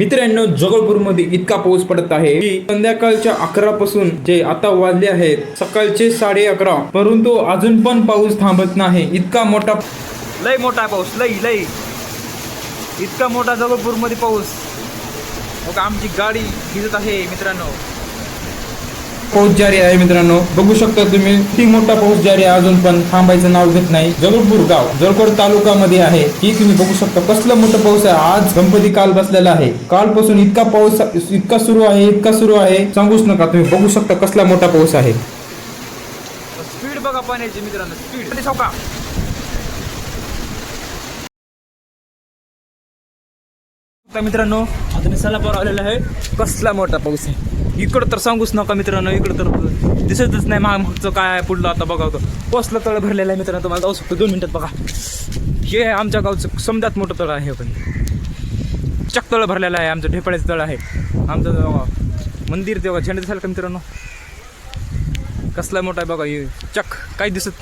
मित्रांनो जगलपूरमध्ये इतका पाऊस पडत आहे की संध्याकाळच्या अकरा पासून जे आता वाजले आहेत सकाळचे साडे अकरा. परंतु अजून पण पाऊस थांबत नाही. इतका मोठा लय मोठा पाऊस लय लय. इतका मोठा जगलपूरमध्ये पाऊस. मग आमची गाडी भिजत आहे मित्रांनो. पाऊस जारी आहे मित्रांनो. बघू शकता तुम्ही किती मोठा पाऊस जारी आहे अजून पण थांबायचं नाव घेत नाही. जगलपूर गाव जळकोट तालुकामध्ये आहे. ही तुम्ही बघू शकता कसला मोठा पाऊस आहे. आज गणपती काल बसलेला आहे. कालपासून इतका पाऊस इतका सुरू आहे इतका सुरू आहे. सांगूच नका तुम्ही बघू शकता कसला मोठा पाऊस आहे. स्पीड बघा पाण्याची मित्रांनो स्पीड. का मित्रांनो आता मी सलापावर आलेला आहे. कसला मोठा पाऊस आहे. इकडं तर सांगूच नका मित्रांनो इकडं तर दिसतच नाही मा मागचं काय पुढलं आता बघा होतं. तळ भरलेलं आहे मित्रांनो तुम्हाला जाऊ शकतो दोन मिनटात बघा. हे आहे आमच्या गावचं समजात मोठं तळ आहे पण. चक तळ भरलेलं आहे आमचं ढेपाळ्याचं तळ आहे. आमचं मंदिर तेव्हा झेंडे दिसायला झालं का मित्रांनो? कसला मोठा आहे बघा हे चक काही दिसत नाही.